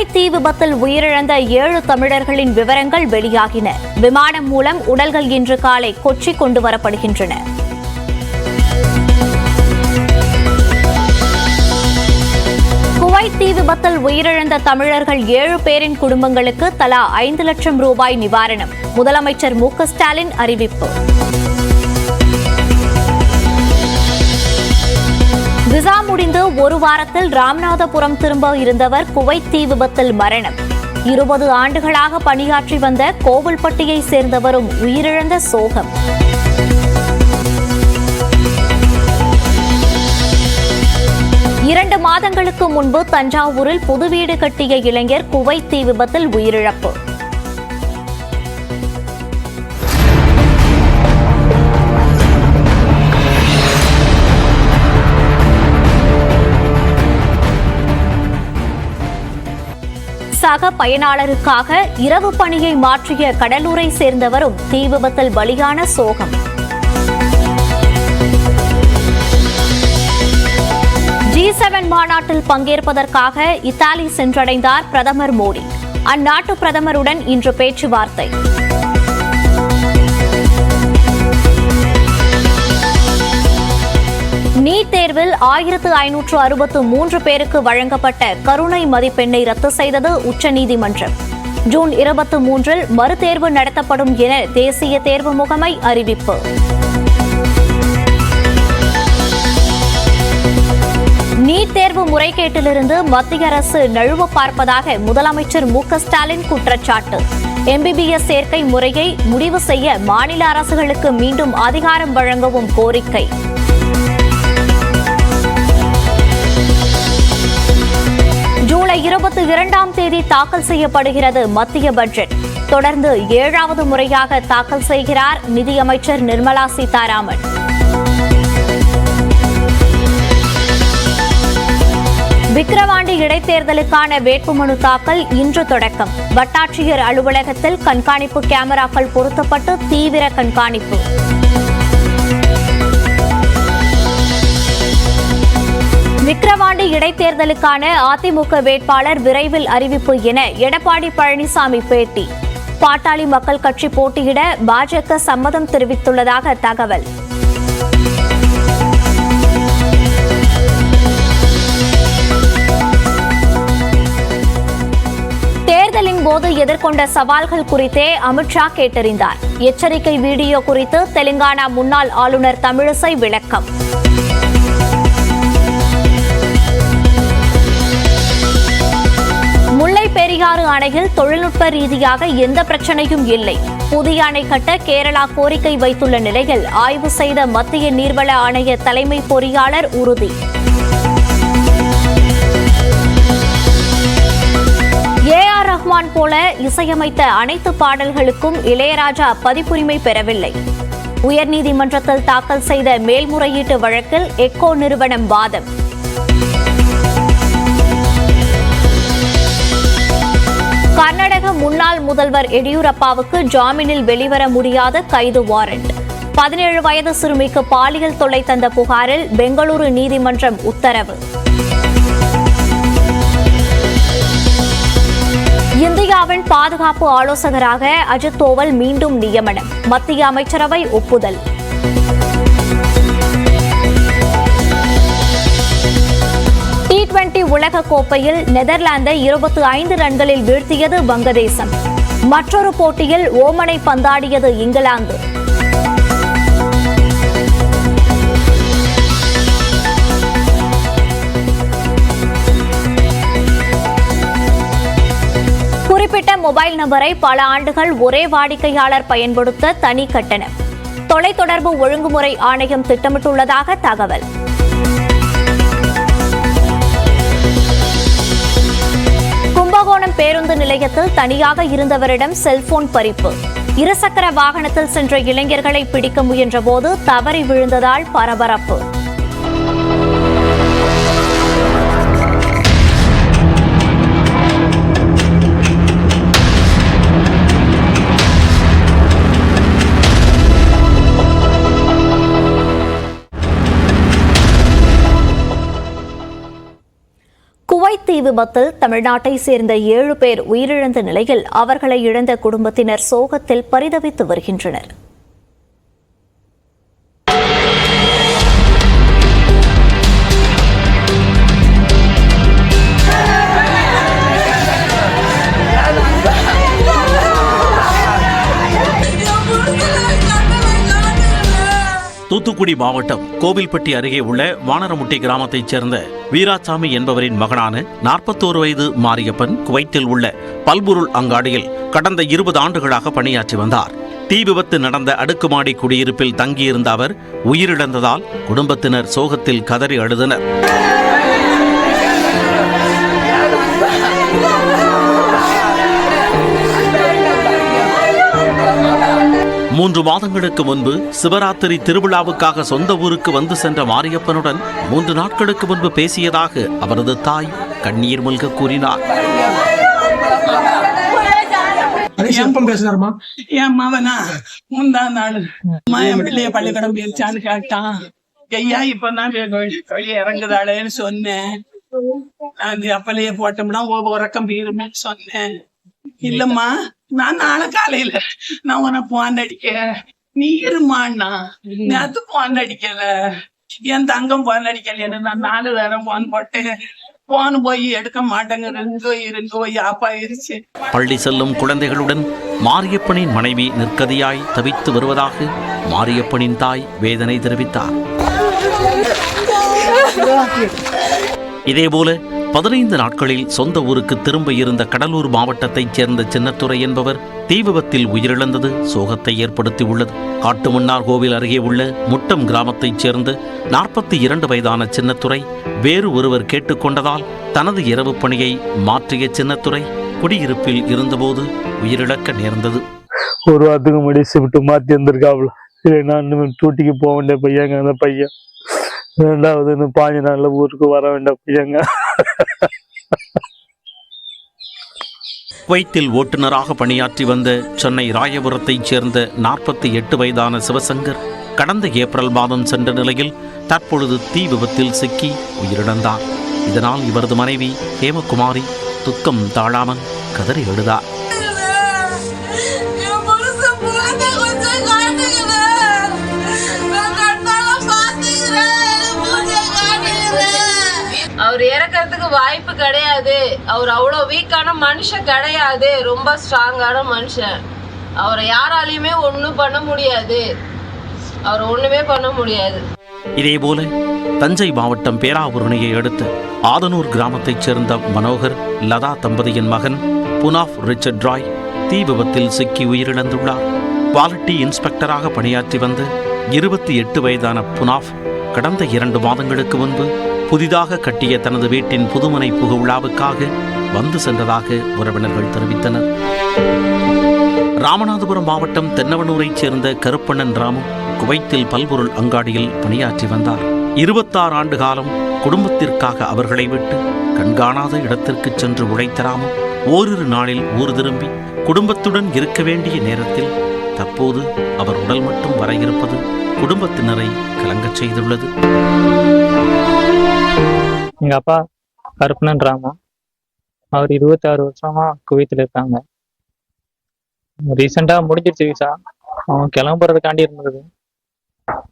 Kuwait தீ விபத்தில் உயிரிழந்த ஏழு தமிழர்களின் விவரங்கள் வெளியாகின. விமானம் மூலம் உடல்கள் இன்று காலை கொச்சி கொண்டு வரப்படுகின்றன. குவைத் தீ விபத்தில் உயிரிழந்த தமிழர்கள் ஏழு பேரின் குடும்பங்களுக்கு தலா ஐந்து லட்சம் ரூபாய் நிவாரணம். முதலமைச்சர் மு ஸ்டாலின் அறிவிப்பு. விசா முடிந்து ஒரு வாரத்தில் ராமநாதபுரம் திரும்ப இருந்தவர் குவைத் தீ விபத்தில் மரணம். இருபது ஆண்டுகளாக பணியாற்றி வந்த கோவில்பட்டியை சேர்ந்தவரும் உயிரிழந்த சோகம். இரண்டு மாதங்களுக்கு முன்பு தஞ்சாவூரில் புது வீடு கட்டிய இளைஞர் குவைத் தீ விபத்தில் உயிரிழப்பு. சக பயனாளருக்காக இரவு பணியை மாற்றிய கடலூரை சேர்ந்தவரும் தீ விபத்தில் பலியான சோகம். ஜி செவன் மாநாட்டில் பங்கேற்பதற்காக இத்தாலி சென்றடைந்தார் பிரதமர் மோடி. அந்நாட்டு பிரதமருடன் இன்று பேச்சுவார்த்தை. நீட் தேர்வில் ஆயிரத்து ஐநூற்று அறுபத்து மூன்று பேருக்கு வழங்கப்பட்ட கருணை மதிப்பெண்ணை ரத்து செய்தது உச்சநீதிமன்றம். ஜூன் இருபத்தி மூன்றில் மறுதேர்வு நடத்தப்படும் என தேசிய தேர்வு முகமை அறிவிப்பு. நீட் தேர்வு முறைகேட்டிலிருந்து மத்திய அரசு நழுவ பார்ப்பதாக முதலமைச்சர் மு ஸ்டாலின் குற்றச்சாட்டு. எம்பிபிஎஸ் சேர்க்கை முறையை முடிவு செய்ய மாநில அரசுகளுக்கு மீண்டும் அதிகாரம் வழங்கவும் கோரிக்கை. இருபத்தி இரண்டாம் தேதி தாக்கல் செய்யப்படுகிறது மத்திய பட்ஜெட். தொடர்ந்து ஏழாவது முறையாக தாக்கல் செய்கிறார் நிதியமைச்சர் நிர்மலா சீதாராமன். விக்கிரவாண்டி இடைத்தேர்தலுக்கான வேட்புமனு தாக்கல் இன்று தொடக்கம். வட்டாட்சியர் அலுவலகத்தில் கண்காணிப்பு கேமராக்கள் பொருத்தப்பட்டு தீவிர கண்காணிப்பு. இடைத்தேர்தலுக்கான அதிமுக வேட்பாளர் விரைவில் அறிவிப்பு என எடப்பாடி பழனிசாமி பேட்டி. பாட்டாளி மக்கள் கட்சி போட்டியிட பாஜக சம்மதம் தெரிவித்துள்ளதாக தகவல். தேர்தலின் போது எதிர்கொண்ட சவால்கள் குறித்தே அமித்ஷா கேட்டறிந்தார். எச்சரிக்கை வீடியோ குறித்து தெலுங்கானா முன்னாள் ஆளுநர் தமிழிசை விளக்கம். அணையில் தொழில்நுட்ப ரீதியாக எந்த பிரச்சனையும் இல்லை. புதிய அணை கட்ட கேரளா கோரிக்கை வைத்துள்ள நிலையில் ஆய்வு செய்த மத்திய நீர்வள ஆணைய தலைமை பொறியாளர் உறுதி. ஏ ஆர் ரஹ்மான் போல இசையமைத்த அனைத்து பாடல்களுக்கும் இளையராஜா பதிப்புரிமை பெறவில்லை. உயர்நீதிமன்றத்தில் தாக்கல் செய்த மேல்முறையீட்டு வழக்கில் எக்கோ நிறுவனம் வாதம். கர்நாடக முன்னாள் முதல்வர் எடியூரப்பாவுக்கு ஜாமீனில் வெளிவர முடியாத கைது வாரண்ட். பதினேழு வயது சிறுமிக்கு பாலியல் தொல்லை தந்த புகாரில் பெங்களூரு நீதிமன்றம் உத்தரவு. இந்தியாவின் பாதுகாப்பு ஆலோசகராக அஜித் தோவல் மீண்டும் நியமனம். மத்திய அமைச்சரவை ஒப்புதல். உலக கோப்பையில் நெதர்லாந்தை இருபத்தி ஐந்து ரன்களில் வீழ்த்தியது வங்கதேசம். மற்றொரு போட்டியில் ஓமனை பந்தாடியது இங்கிலாந்து. குறிப்பிட்ட மொபைல் நம்பரை பல ஆண்டுகள் ஒரே வாடிக்கையாளர் பயன்படுத்த தனி கட்டணம். தொலைத்தொடர்பு ஒழுங்குமுறை ஆணையம் திட்டமிட்டுள்ளதாக தகவல். பேருந்து நிலையத்தில் தனியாக இருந்தவரிடம் செல்போன் பறிப்பு. இருசக்கர வாகனத்தில் சென்ற இளைஞர்களை பிடிக்க முயன்றபோது தவறி விழுந்ததால் பரபரப்பு. குவைத் விபத்தில் தமிழ்நாட்டை சேர்ந்த ஏழு பேர் உயிரிழந்த நிலையில் அவர்களை இழந்த குடும்பத்தினர் சோகத்தில் பரிதவித்து வருகின்றனர். தூத்துக்குடி மாவட்டம் கோவில்பட்டி அருகே உள்ள வானரமுட்டி கிராமத்தைச் சேர்ந்த வீராசாமி என்பவரின் மகனான நாற்பத்தோரு வயது மாரியப்பன் குவைத்தில் உள்ள பல்பொருள் அங்காடியில் கடந்த இருபது ஆண்டுகளாக பணியாற்றி வந்தார். தீ விபத்து நடந்த அடுக்குமாடி குடியிருப்பில் தங்கியிருந்த அவர் உயிரிழந்ததால் குடும்பத்தினர் சோகத்தில் கதறி அழுதனர். மூன்று மாதங்களுக்கு முன்பு சிவராத்திரி திருவிழாவுக்காக சொந்த ஊருக்கு வந்து சென்ற மாரியப்பனுடன் மூன்று நாட்களுக்கு முன்பு பேசியதாக அவரது தாய் கண்ணீர் மல்க கூறினார். என் மவனா முந்தா நாள். அம்மா என் பிள்ளைய பள்ளிக்கூடம் கேட்டான். ஐயா இப்பதான் வெளியே இறங்குதாளேன்னு சொன்னேன். அது அப்பலையே போட்டோம்னா ஓ உறக்கம் பீருமேன்னு சொன்னேன். இல்லம்மா நான் நாளை காலையில நான் உன போன் அடிக்க நீ இருமாண்ணா நேத்து போன் அடிக்கல என் தங்கம் போன் அடிக்கலைன்னு நான் நாலு நேரம் போன் போட்டேன். போன் போய் எடுக்க மாட்டேங்க ரெங்கோ இருங்கோ ஆப்பாயிருச்சு பள்ளி செல்லும் குழந்தைகளுடன் மாரியப்பனின் மனைவி நிற்கதியாய் தவித்து வருவதாக மாரியப்பனின் தாய் வேதனை தெரிவித்தார். இதேபோல பதினைந்து நாட்களில் சொந்த ஊருக்கு திரும்ப இருந்த கடலூர் மாவட்டத்தைச் சேர்ந்த சின்னத்துறை என்பவர் தீ விபத்தில் உயிரிழந்தது சோகத்தை ஏற்படுத்தியுள்ளது. காட்டுமன்னார் கோவில் அருகே உள்ள முட்டம் கிராமத்தைச் சேர்ந்த நாற்பத்தி இரண்டு வயதான சின்னத்துறை வேறு ஒருவர் கேட்டுக்கொண்டதால் தனது இரவு பணியை மாற்றிய சின்னத்துறை குடியிருப்பில் இருந்தபோது உயிரிழக்க நேர்ந்தது. ஒரு வாரத்துக்கு முன்னாடி ஷிஃப்ட் மாற்றி வந்திருக்காப்புல. இல்லைன்னா இன்னும் டூட்டிக்கு போக வேண்டிய பையங்க அந்த பையன். ரெண்டாவது இன்னும் பாஞ்சு நாளில் ஊருக்கு வர வேண்டாம் பிள்ளைங்க குவைத்தில் ஓட்டுநராக பணியாற்றி வந்த சென்னை ராயபுரத்தைச் சேர்ந்த நாற்பத்தி எட்டு வயதான சிவசங்கர் கடந்த ஏப்ரல் மாதம் சென்ற நிலையில் தற்பொழுது தீ விபத்தில் சிக்கி உயிரிழந்தார். இதனால் இவரது மனைவி ஹேமகுமாரி துக்கம் தாழாமல் கதறி எழுதார் வாய்ப்பு கிடையாது. அவர் அவ்வளோ வீக்கான மனுஷன் கிடையாது. ரொம்ப ஸ்ட்ராங்கான மனுஷன். அவரை யாராலையுமே ஒன்றும் பண்ண முடியாது. அவர் ஒன்றுமே பண்ண முடியாது. இதேபோல தஞ்சை மாவட்டம் பேராவூரணியை அடுத்த ஆதனூர் கிராமத்தைச் சேர்ந்த மனோகர் லதா தம்பதியின் மகன் புனாஃப் ரிச்சர்ட் ராய் தீ விபத்தில் சிக்கி உயிரிழந்துள்ளார். குவாலிட்டி இன்ஸ்பெக்டராக பணியாற்றி வந்த இருபத்தி எட்டு வயதான புனாஃப் கடந்த இரண்டு மாதங்களுக்கு முன்பு புதிதாக கட்டிய தனது வீட்டின் புதுமனை புகவிழாவுக்காக வந்து சென்றதாக உறவினர்கள் தெரிவித்தனர். ராமநாதபுரம் மாவட்டம் தென்னவனூரைச் சேர்ந்த கருப்பண்ணன் ராமு குவைத்தில் பல்பொருள் அங்காடியில் பணியாற்றி வந்தார். இருபத்தாறு ஆண்டு காலம் குடும்பத்திற்காக அவர்களை விட்டு கண்காணாத இடத்திற்கு சென்று உழைத்த ராமு ஓரிரு நாளில் ஊர் திரும்பி குடும்பத்துடன் இருக்க வேண்டிய நேரத்தில் தற்போது அவர் உடல் மட்டும் வர இருப்பது குடும்பத்தினரை கலங்கச் செய்துள்ளது. எங்க அப்பா கருப்பணன் ராமா. அவர் இருபத்தாறு வருஷமா குவைத்தில் இருக்காங்க. ரீசெண்டா முடிஞ்சிருச்சு விசா அவன் கிளம்புறதுக்காண்டி இருந்தது.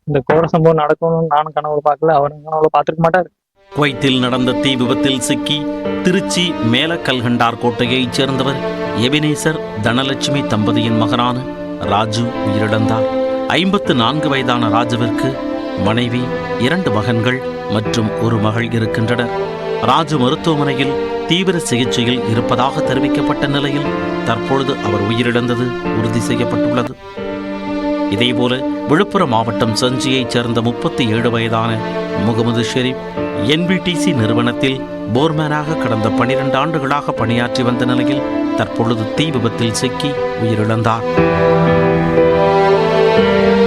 இந்த கோர சம்பவம் நடக்கணும்னு நானும் கனவுல பார்க்கல. அவரும் கனவுல பார்த்துருக்க மாட்டாரு. குவைத்தில் நடந்த தீ விபத்தில் சிக்கி திருச்சி மேலக்கல்கண்டார் கோட்டையைச் சேர்ந்தவர் எபினேசர் தனலட்சுமி தம்பதியின் மகனான ராஜு உயிரிழந்தார். ஐம்பத்து நான்கு வயதான ராஜுவிற்கு மனைவி இரண்டு மகன்கள் மற்றும் ஒரு மகள் இருக்கின்றனர். ராஜு மருத்துவமனையில் தீவிர சிகிச்சையில் இருப்பதாக தெரிவிக்கப்பட்ட நிலையில் தற்பொழுது அவர் உயிரிழந்தது உறுதி செய்யப்பட்டுள்ளது. இதேபோல விழுப்புரம் மாவட்டம் செஞ்சியைச் சேர்ந்த முப்பத்தி ஏழு வயதான முகமது ஷெரீப் என்பிடிசி நிறுவனத்தில் போர்மேனாக கடந்த பனிரெண்டு ஆண்டுகளாக பணியாற்றி வந்த நிலையில் தற்பொழுது தீ விபத்தில் சிக்கி உயிரிழந்தார்.